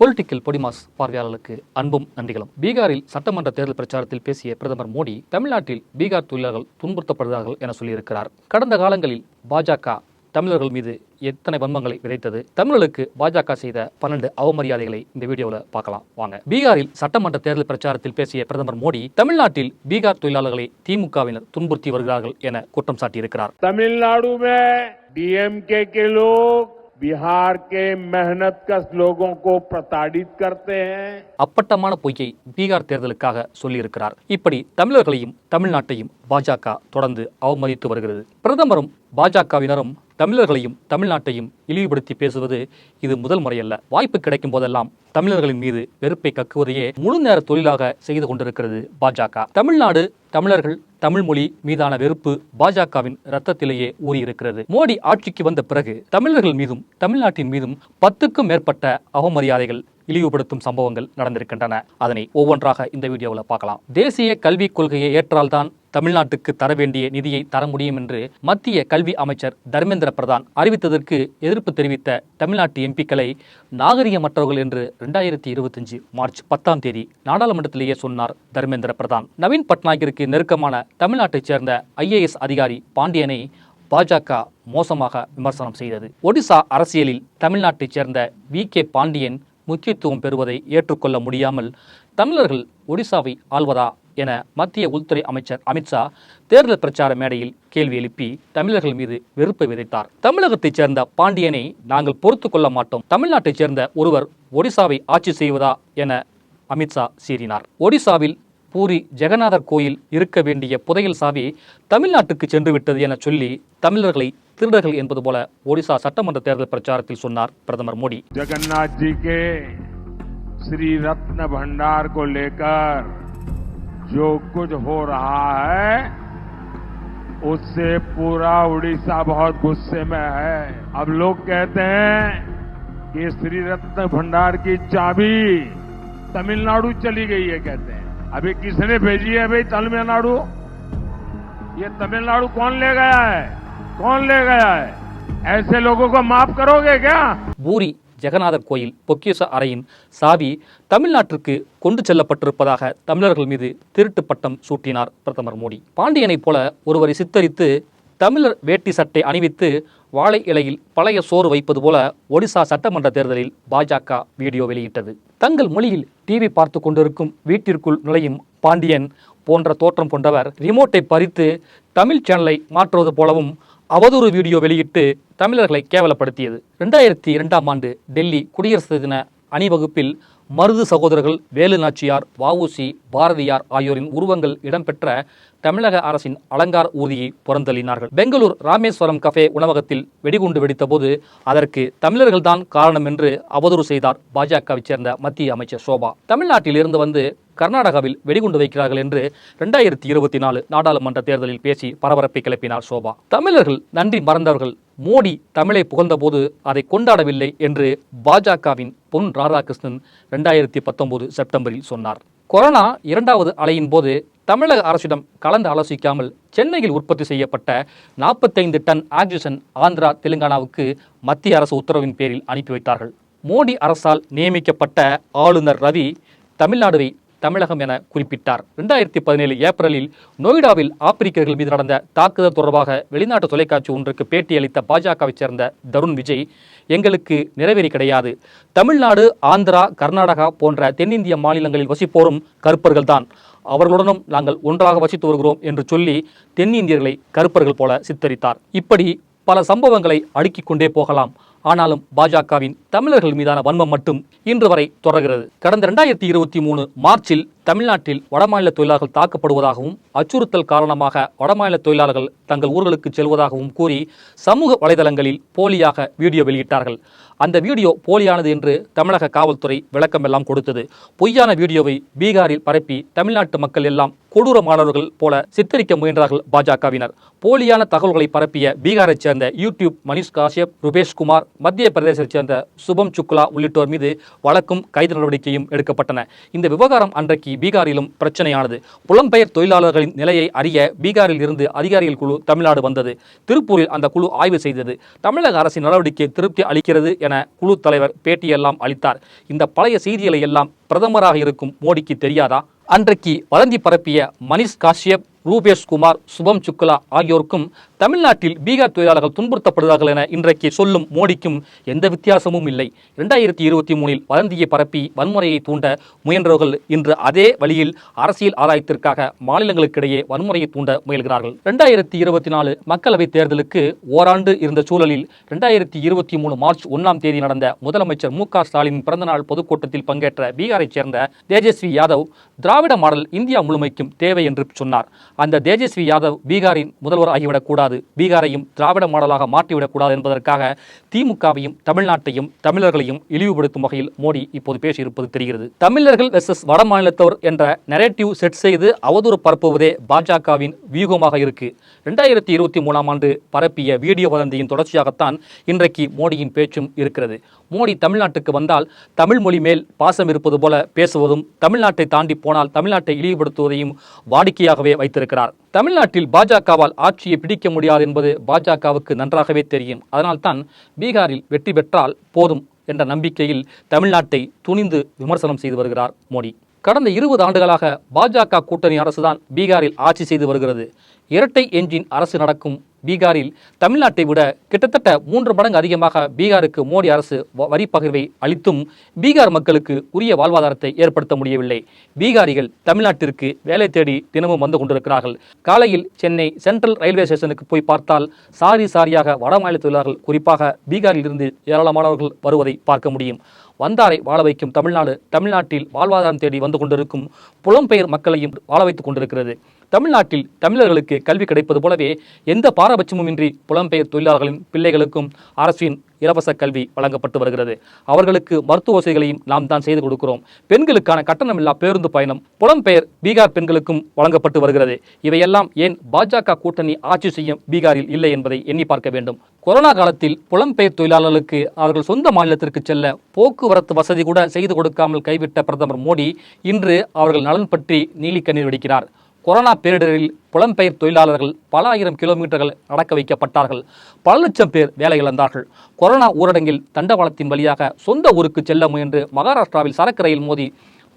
Political podimas பார்வையாளர்களுக்கு அன்பும் நன்றிகளும். பீகாரில் சட்டமன்ற தேர்தல் பிரச்சாரத்தில் பேசிய பிரதமர் மோடி தமிழ்நாட்டில் பீகார் தொழிலாளர்கள் துன்புறுத்தப்படுகிறார்கள் என சொல்லியிருக்கிறார். கடந்த காலங்களில் பாஜக தமிழர்கள் மீது எத்தனை வன்மங்களை விதைத்தது? தமிழர்களுக்கு பாஜக செய்த பன்னெண்டு அவமரியாதைகளை இந்த வீடியோவில் பார்க்கலாம். வாங்க. பீகாரில் சட்டமன்ற தேர்தல் பிரச்சாரத்தில் பேசிய பிரதமர் மோடி தமிழ்நாட்டில் பீகார் தொழிலாளர்களை திமுகவினர் துன்புறுத்தி வருகிறார்கள் என குற்றம் சாட்டியிருக்கிறார். தமிழ்நாடு டிஎம்கே பிஹார் கே மெஹனத் கஸ் லோகோ அப்பட்டமான பொய்யை பீகார் தேர்தலுக்காக சொல்லியிருக்கிறார். இப்படி தமிழர்களையும் தமிழ்நாட்டையும் பாஜக தொடர்ந்து அவமதித்து வருகிறது. பிரதமரும் பாஜகவினரும் தமிழர்களையும் தமிழ்நாட்டையும் இழிவுபடுத்தி பேசுவது இது முதல் முறையல்ல. வாய்ப்பு கிடைக்கும் போதெல்லாம் தமிழர்களின் மீது வெறுப்பை கக்குவதையே முழு நேர தொழிலாக செய்து கொண்டிருக்கிறது பாஜக. தமிழ்நாடு தமிழர்கள் தமிழ் மொழி மீதான வெறுப்பு பாஜகவின் ரத்தத்திலேயே ஊறியிருக்கிறது. மோடி ஆட்சிக்கு வந்த பிறகு தமிழர்கள் மீதும் தமிழ்நாட்டின் மீதும் பத்துக்கும் மேற்பட்ட அவமரியாதைகள் இழிவுபடுத்தும் சம்பவங்கள் நடந்திருக்கின்றன. அதனை ஒவ்வொன்றாக இந்த வீடியோவில் பார்க்கலாம். தேசிய கல்விக் கொள்கையை ஏற்றால்தான் தமிழ்நாட்டுக்கு தர வேண்டிய நிதியை தர முடியும் என்று மத்திய கல்வி அமைச்சர் தர்மேந்திர பிரதான் அறிவித்ததற்கு எதிர்ப்பு தெரிவித்த தமிழ்நாட்டு எம்பிக்களை நாகரிகமற்றவர்கள் என்று இரண்டாயிரத்தி இருபத்தஞ்சு மார்ச் பத்தாம் தேதி நாடாளுமன்றத்திலேயே சொன்னார் தர்மேந்திர பிரதான். நவீன் பட்நாயக்கிற்கு நெருக்கமான தமிழ்நாட்டைச் சேர்ந்த ஐஏஎஸ் அதிகாரி பாண்டியனை பாஜக மோசமாக விமர்சனம் செய்தது. ஒடிசா அரசியலில் தமிழ்நாட்டைச் சேர்ந்த வி கே பாண்டியன் முக்கியத்துவம் பெறுவதை ஏற்றுக்கொள்ள முடியாமல் தமிழர்கள் ஒடிசாவை ஆள்வதா என மத்திய உள்துறை அமைச்சர் அமித்ஷா தேர்தல் பிரச்சார மேடையில் கேள்வி எழுப்பி தமிழர்கள் மீது வெறுப்பை விதைத்தார். தமிழகத்தைச் சேர்ந்த பாண்டியனை நாங்கள் பொறுத்து கொள்ள மாட்டோம். தமிழ்நாட்டைச் சேர்ந்த ஒருவர் ஒடிசாவை ஆட்சி செய்வதா என அமித்ஷா சீறினார். ஒடிசாவில் பூரி ஜெகநாதர் கோயில் இருக்க வேண்டிய புதையல் சாவி தமிழ்நாட்டுக்கு சென்று விட்டது என சொல்லி தமிழர்களை திருடர்கள் என்பது போல ஒடிசா சட்டமன்ற தேர்தல் பிரச்சாரத்தில் சொன்னார் பிரதமர் மோடி जगन्नाथ जी के श्री रत्न भंडार को लेकर जो कुछ हो रहा है उससे पूरा उड़ीसा बहुत गुस्से में है अब लोग कहते हैं कि श्री रत्न भंडार की चाबी तमिलनाडु चली गई है कहते हैं अभी किसने भेजी है भाई तमिलनाडु ये तमिलनाडु कौन ले गया है कौन ले गया है ऐसे लोगों को माफ करोगे क्या பூரி ஜெகநாதர் கோயில் பொக்கிஷ அறையின் சாவி தமிழ்நாட்டிற்கு கொண்டு செல்லப்பட்டிருப்பதாக தமிழர்கள் மீது திருட்டு பட்டம் சூட்டினார் பிரதமர் மோடி பாண்டியனைப் போல ஒருவரை சித்தரித்து தமிழர் வேட்டி சட்டை அணிவித்து வாழை இலையில் பழைய சோறு வைப்பது போல ஒடிசா சட்டமன்ற தேர்தலில் பாஜக வீடியோ வெளியிட்டது தங்கள் மொழியில் டிவி பார்த்து கொண்டிருக்கும் வீட்டிற்குள் நுழையும் பாண்டியன் போன்ற தோற்றம் கொண்டவர் ரிமோட்டை பறித்து தமிழ் சேனலை மாற்றுவது போலவும் அவதூறு வீடியோ வெளியிட்டு தமிழர்களை கேவலப்படுத்தியது. ரெண்டாயிரத்தி இரண்டாம் ஆண்டு டெல்லி குடியரசு தின அணிவகுப்பில் மருது சகோதரர்கள் வேலு நாச்சியார் வஉசி பாரதியார் ஆகியோரின் உருவங்கள் இடம்பெற்ற தமிழக அரசின் அலங்கார ஊர்தியை புறந்தள்ளினார்கள். பெங்களூர் ராமேஸ்வரம் கஃபே உணவகத்தில் வெடிகுண்டு வெடித்தபோது அதற்கு தமிழர்கள்தான் காரணம் என்று அவதூறு செய்தார் பாஜகவைச் சேர்ந்த மத்திய அமைச்சர் சோபா. தமிழ்நாட்டில் இருந்து வந்து கர்நாடகாவில் வெடிகுண்டு வைக்கிறார்கள் என்று ரெண்டாயிரத்தி இருபத்தி நாலு நாடாளுமன்ற தேர்தலில் பேசி பரபரப்பை கிளப்பினார் சோபா. தமிழர்கள் நன்றி மறந்தவர்கள். மோடி தமிழை புகழ்ந்தபோது அதை கொண்டாடவில்லை என்று பாஜகவின் பொன் ராதாகிருஷ்ணன் ரெண்டாயிரத்தி பத்தொன்பது செப்டம்பரில் சொன்னார். கொரோனா இரண்டாவது அலையின் போது தமிழக அரசிடம் கலந்து ஆலோசிக்காமல் சென்னையில் உற்பத்தி செய்யப்பட்ட நாற்பத்தைந்து டன் ஆக்சிஜன் ஆந்திரா தெலுங்கானாவுக்கு மத்திய அரசு உத்தரவின் பேரில் அனுப்பி வைத்தார்கள் மோடி அரசால் நியமிக்கப்பட்ட ஆளுநர் ரவி தமிழ்நாடுவை தமிழகம் என குறிப்பிட்டார். இரண்டாயிரத்தி பதினேழு ஏப்ரலில் நொய்டாவில் ஆப்பிரிக்கர்கள் மீது நடந்த தாக்குதல் தொடர்பாக வெளிநாட்டு தொலைக்காட்சி ஒன்றுக்கு பேட்டியளித்த பாஜகவைச் சேர்ந்த தருண் விஜய் எங்களுக்கு நிறைவேறி கிடையாது. தமிழ்நாடு ஆந்திரா கர்நாடகா போன்ற தென்னிந்திய மாநிலங்களில் வசிப்போரும் கருப்பர்கள்தான் அவர்களுடனும் நாங்கள் ஒன்றாக வசித்து வருகிறோம் என்று சொல்லி தென்னிந்தியர்களை கருப்பர்கள் போல சித்தரித்தார். இப்படி பல சம்பவங்களை அடுக்கிக் கொண்டே போகலாம். ஆனாலும் பாஜகவின் தமிழர்கள் மீதான வன்மம் மட்டும் இன்று வரை தொடர்கிறது. கடந்த இரண்டாயிரத்தி இருபத்தி மூணு மார்ச்சில் தமிழ்நாட்டில் வடமாநில தொழிலாளர்கள் தாக்கப்படுவதாகவும் அச்சுறுத்தல் காரணமாக வடமாநில தொழிலாளர்கள் தங்கள் ஊர்களுக்கு செல்வதாகவும் கூறி சமூக வலைதளங்களில் போலியாக வீடியோ வெளியிட்டார்கள். அந்த வீடியோ போலியானது என்று தமிழக காவல்துறை விளக்கம் எல்லாம் கொடுத்தது. பொய்யான வீடியோவை பீகாரில் பரப்பி தமிழ்நாட்டு மக்கள் எல்லாம் கொடூரமானவர்கள் போல சித்தரிக்க முயன்றார்கள் பாஜகவினர். போலியான தகவல்களை பரப்பிய பீகாரைச் சேர்ந்த யூடியூப் மணிஷ் காஷ்யப் ருபேஷ்குமார் மத்திய பிரதேசத்தைச் சேர்ந்த சுபம் சுக்லா உள்ளிட்டோர் மீது வழக்கும் கைது நடவடிக்கையும் எடுக்கப்பட்டன. இந்த விவகாரம் அன்றைக்கு பீகாரிலும் பிரச்சனையானது. புலம்பெயர் தொழிலாளர்களின் நிலையை அறிய பீகாரில் இருந்து அதிகாரிகள் குழு தமிழ்நாடு வந்தது. திருப்பூரில் அந்த குழு ஆய்வு செய்தது. தமிழக அரசின் நடவடிக்கை திருப்தி அளிக்கிறது என என குழு தலைவர் பேட்டியெல்லாம் அளித்தார். இந்த பழைய செய்திகளை எல்லாம் பிரதமராக இருக்கும் மோடிக்கு தெரியாதா? அன்றைக்கு வதந்தி பரப்பிய மணிஷ் காஷ்யப் ரூபேஷ் குமார் சுபம் சுக்லா ஆகியோருக்கும் தமிழ்நாட்டில் பீகார் தொழிலாளர்கள் துன்புறுத்தப்படுகிறார்கள் என இன்றைக்கு சொல்லும் மோடிக்கும் எந்த வித்தியாசமும் இல்லை. இரண்டாயிரத்தி இருபத்தி மூணில் வதந்தியை பரப்பி வன்முறையை தூண்ட முயன்றவர்கள் இன்று அதே வழியில் அரசியல் ஆதாயத்திற்காக மாநிலங்களுக்கிடையே வன்முறையை தூண்ட முயல்கிறார்கள். இரண்டாயிரத்தி இருபத்தி நாலு மக்களவைத் தேர்தலுக்கு ஓராண்டு இருந்த சூழலில் இரண்டாயிரத்தி இருபத்தி மூணு மார்ச் ஒன்றாம் தேதி நடந்த முதலமைச்சர் மு க ஸ்டாலின் பிறந்தநாள் பொதுக்கூட்டத்தில் பங்கேற்ற பீகாரைச் சேர்ந்த தேஜஸ்வி யாதவ் திராவிட மாடல் இந்தியா முழுமைக்கும் தேவை என்று சொன்னார். அந்த தேஜஸ்வி யாதவ் பீகாரின் முதல்வர் ஆகிவிடக்கூடாது கூடாது பீகாரையும் திராவிட மாடலாக மாற்றிவிடக் கூடாது என்பதற்காக திமுகவையும் தமிழ்நாட்டையும் தமிழர்களையும் இழிவுபடுத்தும் வகையில் மோடி இப்போது பேசியிருப்பது தெரிகிறது. தமிழர்கள் வெர்சஸ் வட மாநிலத்தவர் என்ற நெரேட்டிவ் செட் செய்து அவதூறு பரப்புவதே பாஜகவின் வியூகமாக இருக்கு. ரெண்டாயிரத்தி இருபத்தி மூணாம் ஆண்டு பரப்பிய வீடியோ வதந்தியின் தொடர்ச்சியாகத்தான் இன்றைக்கு மோடியின் பேச்சும் இருக்கிறது. மோடி தமிழ்நாட்டுக்கு வந்தால் தமிழ் மொழி மேல் பாசம் இருப்பது போல பேசுவதும் தமிழ்நாட்டை தாண்டி போனால் தமிழ்நாட்டை இழிவுபடுத்துவதையும் வாடிக்கையாகவே வைத்திருக்கிறார். தமிழ்நாட்டில் பாஜகவால் ஆட்சியை பிடிக்க முடியாது என்பது பாஜகவுக்கு நன்றாகவே தெரியும். அதனால்தான் பீகாரில் வெற்றி பெற்றால் போதும் என்ற நம்பிக்கையில் தமிழ்நாட்டை துணிந்து விமர்சனம் செய்து வருகிறார் மோடி. கடந்த இருபது ஆண்டுகளாக பாஜக கூட்டணி அரசுதான் பீகாரில் ஆட்சி செய்து வருகிறது. இரட்டை என்ஜின் அரசு நடக்கும். பீகாரில் தமிழ்நாட்டை விட கிட்டத்தட்ட மூன்று மடங்கு அதிகமாக பீகாருக்கு மோடி அரசு வ- வரி பகிர்வை அளித்தும் பீகார் மக்களுக்கு உரிய வாழ்வாதாரத்தை ஏற்படுத்த முடியவில்லை. பீகாரிகள் தமிழ்நாட்டிற்கு வேலை தேடி தினமும் வந்து கொண்டிருக்கிறார்கள். காலையில் சென்னை சென்ட்ரல் ரயில்வே ஸ்டேஷனுக்கு போய் பார்த்தால் சாரி சாரியாக வட மாநில தொழிலாளர்கள் குறிப்பாக பீகாரில் இருந்து ஏராளமானவர்கள் வருவதை பார்க்க முடியும். வந்தாரை வாழ வைக்கும் தமிழ்நாடு தமிழ்நாட்டில் வாழ்வாதாரம் தேடி வந்து கொண்டிருக்கும் புலம்பெயர் மக்களையும் வாழ வைத்துக் கொண்டிருக்கிறது. தமிழ்நாட்டில் தமிழர்களுக்கு கல்வி கிடைப்பது போலவே எந்த பாரபட்சமுமின்றி புலம்பெயர் தொழிலாளர்களின் பிள்ளைகளுக்கும் அரசின் இலவச கல்வி வழங்கப்பட்டு வருகிறது. அவர்களுக்கு மருத்துவ வசதிகளையும் நாம் தான் செய்து கொடுக்கிறோம். பெண்களுக்கான கட்டணமில்லா பேருந்து பயணம் புலம்பெயர் பீகார் பெண்களுக்கும் வழங்கப்பட்டு வருகிறது. இவையெல்லாம் ஏன் பாஜக கூட்டணி ஆட்சி செய்யும் பீகாரில் இல்லை என்பதை எண்ணி பார்க்க வேண்டும். கொரோனா காலத்தில் புலம்பெயர் தொழிலாளர்களுக்கு அவர்கள் சொந்த மாநிலத்திற்கு செல்ல போக்குவரத்து வசதி கூட செய்து கொடுக்காமல் கைவிட்ட பிரதமர் மோடி இன்று அவர்கள் நலன் பற்றி நீலி கண்ணீர் வெடிக்கிறார். கொரோனா பேரிடரில் புலம்பெயர் தொழிலாளர்கள் பல ஆயிரம் கிலோமீட்டர்கள் நடக்க வைக்கப்பட்டார்கள். பல லட்சம் பேர் வேலை இழந்தார்கள் கொரோனா ஊரடங்கில் தண்டவாளத்தின் வழியாக சொந்த ஊருக்கு செல்ல முயன்று மகாராஷ்டிராவில் சரக்கு ரயில் மோதி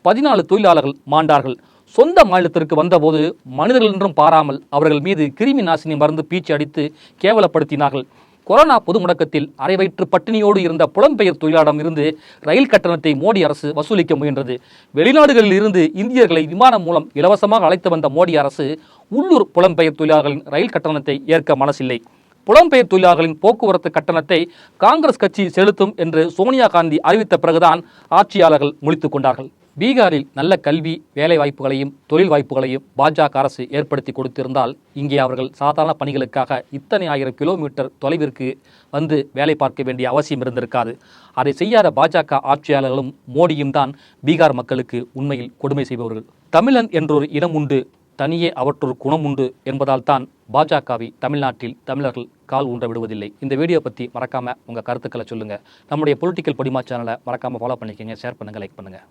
பதினாலு தொழிலாளர்கள் மாண்டார்கள். சொந்த மாநிலத்திற்கு வந்தபோது மனிதர்கள் என்றும் பாராமல் அவர்கள் மீது கிருமி நாசினி மருந்து பீச்சு அடித்து கேவலப்படுத்தினார்கள். கொரோனா பொது முடக்கத்தில் அரைவயிற்று பட்டினியோடு இருந்த புலம்பெயர் தொழிலாளம் இருந்து ரயில் கட்டணத்தை மோடி அரசு வசூலிக்க முயன்றது. வெளிநாடுகளில் இருந்து இந்தியர்களை விமானம் மூலம் இலவசமாக அழைத்து வந்த மோடி அரசு உள்ளூர் புலம்பெயர் தொழிலாளர்களின் ரயில் கட்டணத்தை ஏற்க மனசில்லை. புலம்பெயர் தொழிலாளர்களின் போக்குவரத்து கட்டணத்தை காங்கிரஸ் கட்சி செலுத்தும் என்று சோனியா காந்தி அறிவித்த பிறகுதான் ஆட்சியாளர்கள் முடித்துக் கொண்டார்கள். பீகாரில் நல்ல கல்வி வேலை வாய்ப்புகளையும் தொழில் வாய்ப்புகளையும் பாஜக அரசு ஏற்படுத்தி கொடுத்திருந்தால் இங்கே அவர்கள் சாதாரண பணிகளுக்காக இத்தனை ஆயிரம் கிலோமீட்டர் தொலைவிற்கு வந்து வேலை பார்க்க வேண்டிய அவசியம் இருந்திருக்காது. அதை செய்யாத பாஜக ஆட்சியாளர்களும் மோடியும் தான் பீகார் மக்களுக்கு உண்மையில் கொடுமை செய்பவர்கள். தமிழன் என்றொரு இனம் உண்டு தனியே அவற்றொரு குணம் உண்டு என்பதால் தான் பாஜகவை தமிழ்நாட்டில் தமிழர்கள் கால் ஊன்ற விடுவதில்லை. இந்த வீடியோ பற்றி மறக்காமல் உங்கள் கருத்துக்களை சொல்லுங்க. நம்முடைய பொலிட்டிக்கல் பொடிமா சேனலை மறக்காமல் ஃபாலோ பண்ணிக்கோங்க ஷேர் பண்ணுங்கள் லைக் பண்ணுங்கள்